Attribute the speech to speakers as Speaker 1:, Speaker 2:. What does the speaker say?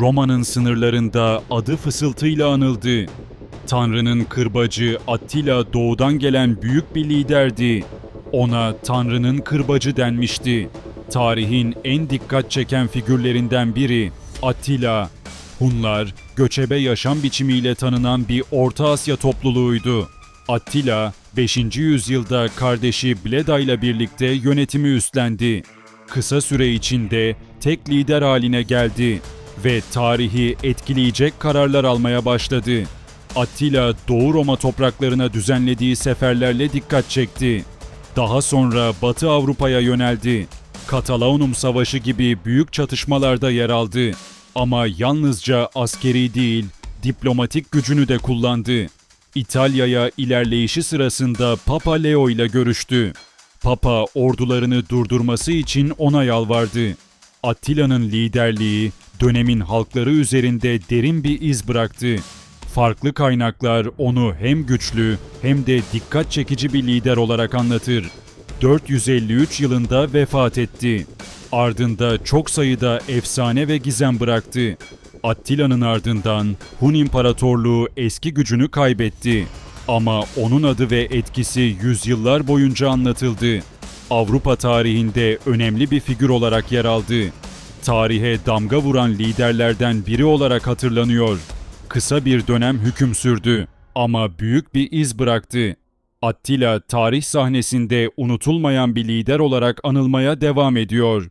Speaker 1: Roma'nın sınırlarında adı fısıltıyla anıldı. Tanrı'nın kırbacı Attila doğudan gelen büyük bir liderdi. Ona Tanrı'nın kırbacı denmişti. Tarihin en dikkat çeken figürlerinden biri Attila. Hunlar, göçebe yaşam biçimiyle tanınan bir Orta Asya topluluğuydu. Attila, 5. yüzyılda kardeşi Bleda ile birlikte yönetimi üstlendi. Kısa süre içinde tek lider haline geldi ve tarihi etkileyecek kararlar almaya başladı. Attila Doğu Roma topraklarına düzenlediği seferlerle dikkat çekti. Daha sonra Batı Avrupa'ya yöneldi. Katalaunum Savaşı gibi büyük çatışmalarda yer aldı. Ama yalnızca askeri değil, diplomatik gücünü de kullandı. İtalya'ya ilerleyişi sırasında Papa Leo ile görüştü. Papa ordularını durdurması için ona yalvardı. Attila'nın liderliği dönemin halkları üzerinde derin bir iz bıraktı. Farklı kaynaklar onu hem güçlü hem de dikkat çekici bir lider olarak anlatır. 453 yılında vefat etti. Ardında çok sayıda efsane ve gizem bıraktı. Attila'nın ardından Hun İmparatorluğu eski gücünü kaybetti. Ama onun adı ve etkisi yüzyıllar boyunca anlatıldı. Avrupa tarihinde önemli bir figür olarak yer aldı. Tarihe damga vuran liderlerden biri olarak hatırlanıyor. Kısa bir dönem hüküm sürdü ama büyük bir iz bıraktı. Attila tarih sahnesinde unutulmayan bir lider olarak anılmaya devam ediyor.